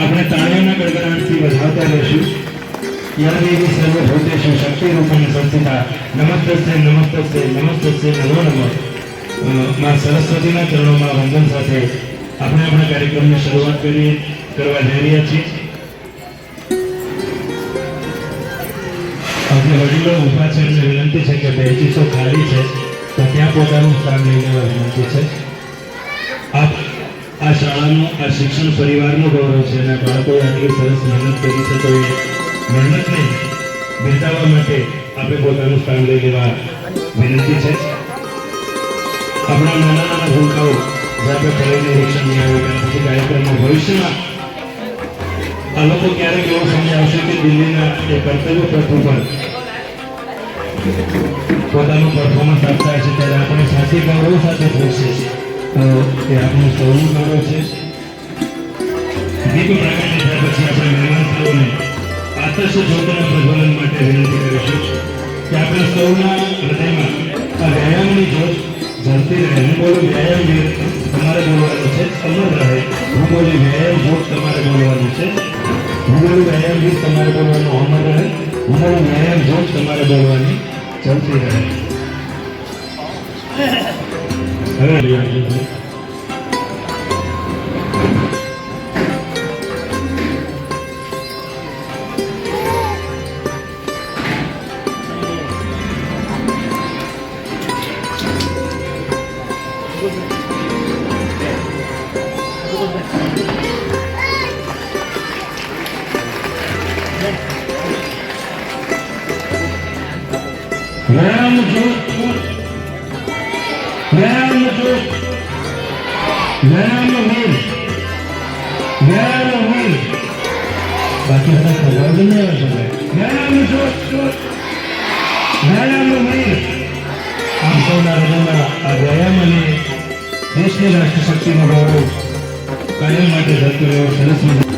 આપણે તાળીઓના ગડગડાટથી વધાવતા રહીશું. યાદેવી સર્વભૂતેષુ શક્તિરૂપેણ સંસ્થિતા. નમસ્તે નમસ્તે નમસ્તે, નમો નમઃ. માં સરસ્વતીના ચરણોમાં વંદન સાથે આપણે આપણા કાર્યક્રમની શરૂઆત કરી કરવા જઈ રહ્યા છીએ. આજે વડીલો ઊભા છે એમને વિનંતી છે કે બેચીસો ખાલી છે, તો ત્યાં પોતાનું સ્થાન લઈ લેવા વિનંતી છે. આપ આ શાળાનો, આ શિક્ષણ પરિવારનું ગૌરવ છે અને બાળકોએ આટલી સરસ મહેનત કરી છે, તો એ મહેનતને માટે આપણે પોતાનું સ્થાન લઈ લેવા વિનંતી છે. આપણા નાના નાના ભૂલકાઓ જે આપણે ફરી નિરીક્ષણ આવે તેના પછી કાર્યક્રમમાં ભવિષ્યમાં આ લોકો ક્યારેક એવો સમય આવશે કે દિલ્હીના એ કર્તવ્ય પથ ઉપર પોતાનું પરફોર્મન્સ આપતા હશે, ત્યારે આપણે સાથે ગૌરવ સાથે ભૂલશે તો એ આપણું સૌનું ગૌરવ છે. દીપ પ્રાગટ્ય થયા પછી આપણે મહેમાનોને આદર્શ જ્યોતિના પ્રજ્વલન માટે વિનંતી આપણે સૌના હૃદયમાં આ વ્યાયામની જ્યોત ઝરતી રહે. હું બોલું વ્યાયામ તમારે બોલવાનું છે અમર રહે. હું વ્યાયામ જ્યોત તમારે બોલવાનું છે. હું વ્યાયામ ગીત તમારે બોલવાનું અમર રહે. હું વ્યાયામ જ્યોત તમારે બોલવાની ચલતી રહે. હવે લઈ બાકી બધા ખબર નહીં આવે વ્યાયામ જ્યોત જ્યોત વ્યાયામ વીર આપ સૌના હૃદયમાં આ વ્યાયામ અને દેશની રાષ્ટ્ર શક્તિનો ગૌરવ કાયમ માટે ધરતો એવો સરસ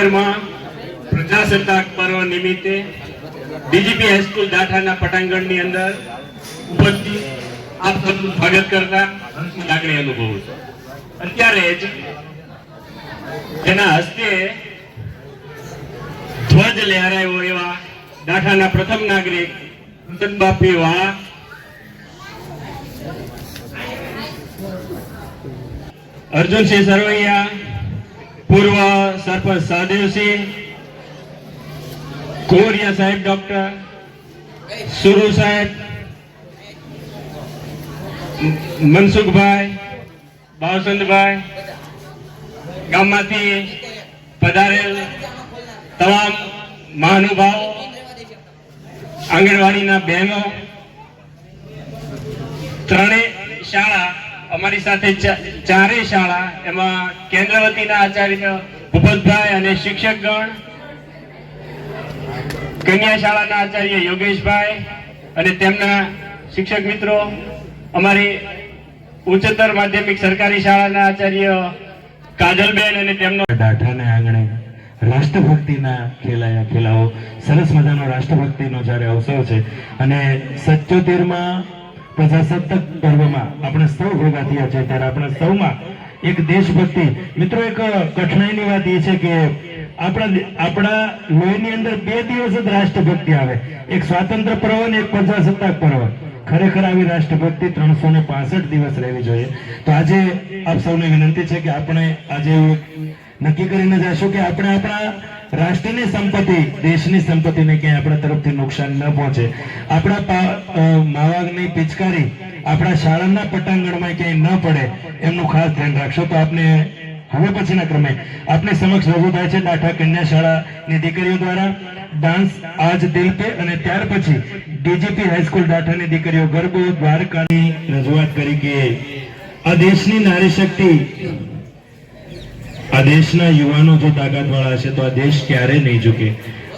સત્યોતેરમાં પ્રજાસત્તાક પર્વ નિમિત્તે ડીજીપી હાઈસ્કૂલ દાઠાના પટાંગણની અંદર ઉપસ્થિત આપ સૌનું સ્વાગત કરતા લાગણી અનુભવું છું. અત્યારે જ એના હસ્તે ધ્વજ લહેરાયો એવા દાઠાના પ્રથમ નાગરિક રતનબાપી વાળા અર્જુનસિંહ સરવૈયા પૂર્વ સરપંચ સહદેવસિંહ કોરિયા સાહેબ ડોક્ટર, સુરુ સાહેબ, મનસુખભાઈ ભાવસંતભાઈ ગામમાંથી પધારેલ તમામ મહાનુભાવો, આંગણવાડીના બહેનો, ત્રણેય શાળા અમારી સાથે ચારે શાળા, એમાં કેન્દ્રવતીના આચાર્ય ભૂપતભાઈ અને શિક્ષકગણ કન્યા શાળાના આચાર્ય યોગેશભાઈ અને તેમના શિક્ષક મિત્રો, અમારી ઉચ્ચતર માધ્યમિક સરકારી શાળાના આચાર્ય કાજલબેન અને તેમનો દાઠાને આંગણે રાષ્ટ્રભક્તિના ખેલાયા ખેલાઓ, સરસ મજાનો રાષ્ટ્રભક્તિનો જ્યારે અવસર છે અને સત્યોતેરમાં પ્રજાસત્તાક પર્વમાં આપણે સૌ ભેગા થયા છે ત્યારે આપણે સૌમાં એક દેશભક્તિ. મિત્રો, એક કઠણાઈની વાત એ છે કે આપણા આપણા લોહીની અંદર બે દિવસ જ રાષ્ટ્રભક્તિ આવે. એક સ્વાતંત્ર પર્વ અને એક પ્રજાસત્તાક પર્વ. ખરેખર આવી રાષ્ટ્રભક્તિ ત્રણસો ને પાસઠ દિવસ રહેવી જોઈએ. તો આજે આપ સૌને વિનંતી છે કે આપણે આજે નક્કી કરીને જશું કે આપણે આપણા રાષ્ટ્રની સંપત્તિ, દેશની સંપત્તિને ક્યાંય આપણા તરફથી નુકસાન ન પહોંચે. આપણા માવાગની પિચકારી આપણા શાળાના પટાંગણમાં ક્યાંય ન પડે, એમનું ખાસ ધ્યાન રાખશો તો આપને હવે પછીના ક્રમે આપની સમક્ષ રજૂ થાય છે ડાઠા કન્યા શાળાની દીકરીઓ દ્વારા ડાન્સ આજ દિલ પે અને ત્યાર પછી ડીજીપી હાઈસ્કૂલ ડાઠાની દીકરીઓ ગરબો, દ્વારકાની રજૂઆત કરી કે આ દેશની નારી શક્તિ આ દેશના યુવાનો જો તાકાતવાળા હશે તો આ દેશ ક્યારેય નહીં ઝૂકે?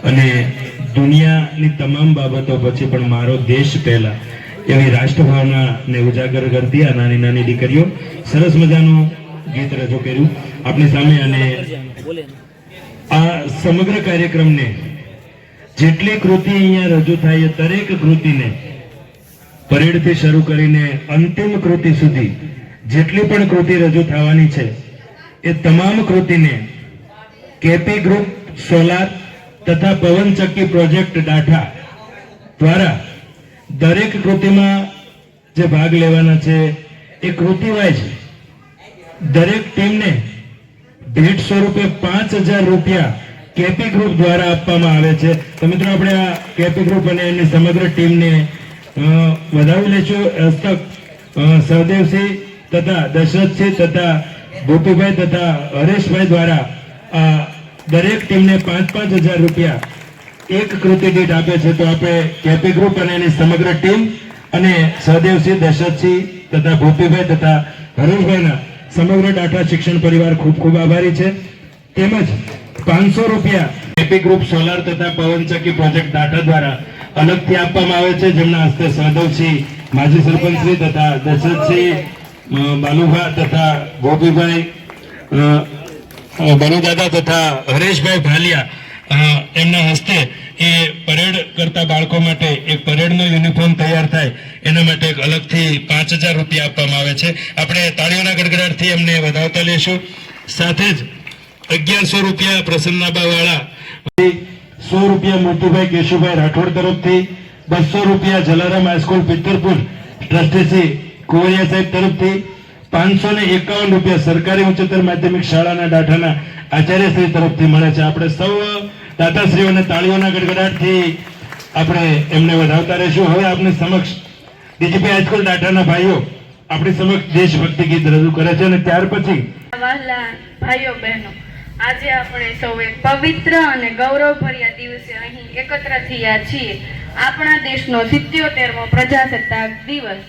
અને દુનિયાની તમામ બાબતો પછી પણ મારો દેશ પહેલા. એવી રાષ્ટ્રભાવનાને ઉજાગર કરતી આ નાની નાની દીકરીઓ. સરસ મજાનું ગીત રજૂ કર્યું આપણી સામે અને આ સમગ્ર કાર્યક્રમને જેટલી કૃતિ અહીંયા રજૂ થાય દરેક કૃતિને પરેડથી શરૂ કરીને અંતિમ કૃતિ સુધી જેટલી પણ કૃતિ રજૂ થવાની છે એ તમામ કૃતિને કેપી ગ્રુપ, સોલાર તથા પવનચક્કી પ્રોજેક્ટ ડાઠા દ્વારા દરેક કૃતિમાં જે ભાગ લેવાના છે, એ કૃતિ વાઇઝ દરેક ટીમને ભેટ સ્વરૂપે પાંચ હજાર રૂપિયા કેપી ગ્રુપ દ્વારા આપવામાં આવે છે. તો મિત્રો, આપણે આ કેપી ગ્રુપ અને એની સમગ્ર ટીમને વધાવી લઈશું હસ્તક સહદેવસિંહ તથા દશરથસિંહ તથા ગોપીભાઈ તથા હરેશભાઈ દ્વારા દરેક ટીમને પાંચ પાંચ હજાર રૂપિયા એક કૃતિ દીઠ આપે છે. તો આપણે કેપી ગ્રુપ અને એની સમગ્ર ટીમ અને સહદેવસિંહ દશરથસિંહ તથા ગોપીભાઈ તથા હરેશભાઈના સમગ્ર ડાટા શિક્ષણ પરિવાર ખૂબ ખૂબ આભારી છે. તેમજ પાંચસો રૂપિયા કેપી ગ્રુપ સોલાર તથા પવનચક્કી પ્રોજેક્ટ ડાટા દ્વારા અલગથી આપવામાં આવે છે. જેમના હસ્તે સહદેવસિંહ માજી સરપંચશ્રી તથા દશરથસિંહ બાલુભા તથા ગોપીભાઈ બનુદાદા તથા હરેશભાઈ ભાલિયા એમના હસ્તે એ પરેડ કરતા બાળકો માટે એક પરેડનો યુનિફોર્મ તૈયાર થાય. એના માટે એક અલગથી પાંચ હજાર રૂપિયા આપવામાં આવે છે. આપણે તાળીઓના ગડગડાટથી એમને વધાવતા લેશું સાથે જ અગિયારસો રૂપિયા પ્રસન્નાબાવાળા સો રૂપિયા મોટુભાઈ કેશુભાઈ રાઠોડ તરફથી, બસો રૂપિયા Jalaram high school Pittarpur trustee Kunvariya સાહેબ તરફથી પાંચસો ને એકાવન રૂપિયા સરકારી ઉચ્ચતર માધ્યમિક શાળાના ડાઠાના આચાર્યશ્રી તરફથી મળે છે. આપણે સૌ દાતાશ્રીઓને તાળીઓના ગડગડાટથી આપણે એમને વધાવતા રહીશું. હવે આપની સમક્ષ ડીજીપી હાઈસ્કૂલ ડાટાના ભાઈઓ આપણી સમક્ષ દેશભક્તિ ગીત રજૂ કરે છે અને ત્યાર પછી ભાઈઓ બહેનો, આજે આપણે સૌ એક પવિત્ર અને ગૌરવભર્યા દિવસે અહીં એકત્ર થયા છીએ. આપણા દેશનો સિત્યોતેરમો પ્રજાસત્તાક દિવસ.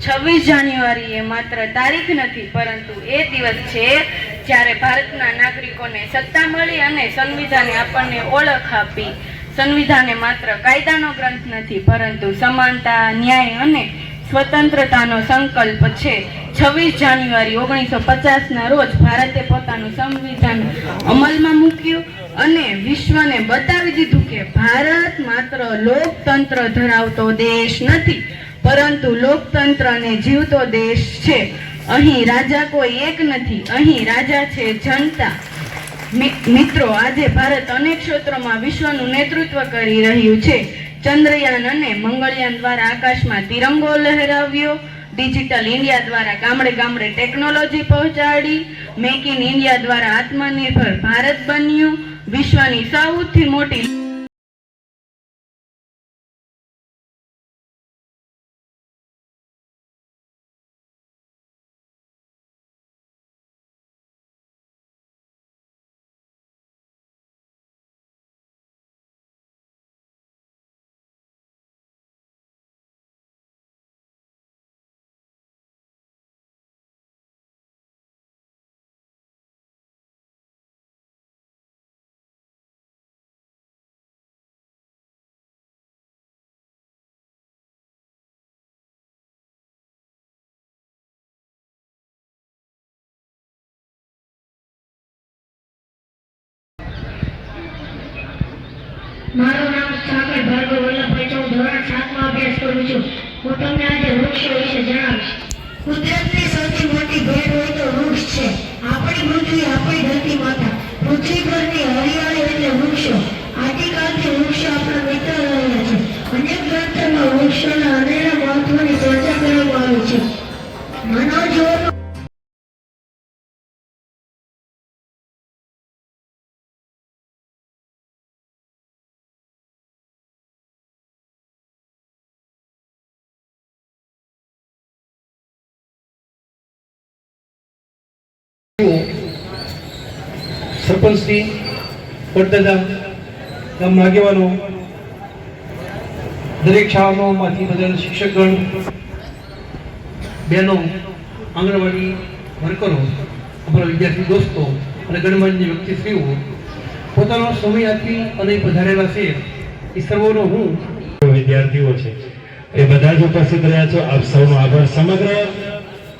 છવ્વીસ જાન્યુઆરી એ માત્ર તારીખ નથી, પરંતુ એ દિવસ છે જ્યારે ભારતના નાગરિકોને સત્તા મળી અને સંવિધાને આપણને ઓળખ આપી. સંવિધાને માત્ર કાયદાનો ગ્રંથ નથી, પરંતુ સમાનતા, ન્યાય અને સ્વતંત્રતાનો સંકલ્પ છે. છવ્વીસ જાન્યુઆરી ઓગણીસો પચાસના રોજ ભારતે પોતાનું સંવિધાન અમલમાં મૂક્યું અને વિશ્વને બતાવી દીધું કે ભારત માત્ર લોકતંત્ર ધરાવતો દેશ નથી પરંતુ લોકતંત્રને જીવતો દેશ છે. અહીં રાજા કોઈ એક નથી. અહીં રાજા છે જનતા. મિત્રો, આજે ભારત અનેક ક્ષેત્રોમાં વિશ્વનું નેતૃત્વ કરી રહ્યું છે. ચંદ્રયાન અને મંગળયાન દ્વારા આકાશમાં તિરંગો લહેરાવ્યો. ડિજિટલ ઇન્ડિયા દ્વારા ગામડે ગામડે ટેકનોલોજી પહોંચાડી. મેક ઇન ઇન્ડિયા દ્વારા આત્મનિર્ભર ભારત બન્યું. વિશ્વની સૌથી મોટી મારું નામ સાગર ભાર્ગવ વલ્લભભાઈ છું. ધોરણ સાતમાં અભ્યાસ કરું છું. હું તમને આજે વૃક્ષો વિશે જણાવીશ. કુદરતની સૌથી મોટી ભેટ હોય તો વૃક્ષ છે. આપણી પૃથ્વી આપણી ધરતી માતા. પૃથ્વી પરની હરિયાળી એટલે વૃક્ષો. આદિકાળથી વૃક્ષો આપણા મિત્ર રહ્યા છે. અનેક ગ્રંથોમાં વૃક્ષોના અનેરા મહત્વની ચર્ચા કરવામાં આવી છે. માનવ સરપંચશ્રી વડદાદા ગામના આગેવાનો દરેક શાળાઓમાંથી બધા શિક્ષકગણ, બહેનો, આંગણવાડી વર્કરો, અમારા વિદ્યાર્થી દોસ્તો અને ગણમાન્ય વ્યક્તિશ્રીઓ, પોતાનો સમય આપી અને પધારેલા છે. એ સર્વોનો હું વિદ્યાર્થીઓ છે, એ બધા જ ઉપસ્થિત રહ્યા છો. આપ સૌનો આભાર સમગ્ર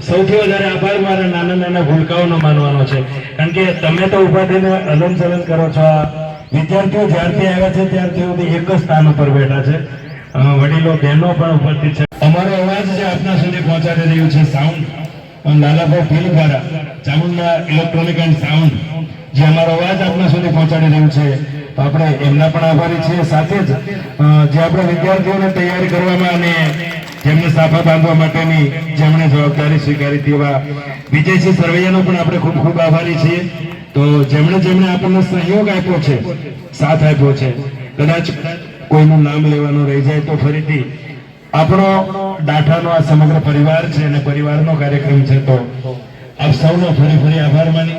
સૌથી વધારે આભાર મારા નાના નાના ભૂલકાઓનો માનવાનો છે. કારણ કે તમે તો ઊભા થઈને હલન ચલન કરો છો. વિદ્યાર્થીઓ જ્યારથી આવ્યા છે ત્યારથી સુધી એક જ સ્થાન ઉપર બેઠા છે. વડીલો, બહેનો પણ ઉપસ્થિત છે. અમારો અવાજ જે આપના સુધી પહોંચાડી રહ્યું છે સાઉન્ડ લાલાભાઈ ભીલ દ્વારા ચામુંડા ઇલેક્ટ્રોનિક એન્ડ સાઉન્ડ જે અમારો અવાજ આપના સુધી પહોંચાડી રહ્યું છે. તો આપણે એમના પણ આભારી છીએ. સાથે જ જે આપણે વિદ્યાર્થીઓને તૈયારી કરવામાં અને જેમને સાફા બાંધવા માટેની જેમણે જવાબદારી સ્વીકારી તેવા વિજયસિંહ સરવૈયાનો પણ આપણે ખૂબ ખૂબ આભારી છીએ. તો જેમણે જેમણે આપણને સહયોગ આપ્યો છે, સાથ આપ્યો છે, કદાચ કોઈનું નામ લેવાનું રહી જાય તો ફરીથી આપણો ડાઠાનો આ સમગ્ર પરિવાર છે અને પરિવારનો કાર્યક્રમ છે તો આપ સૌનો ફરી ફરી આભાર માની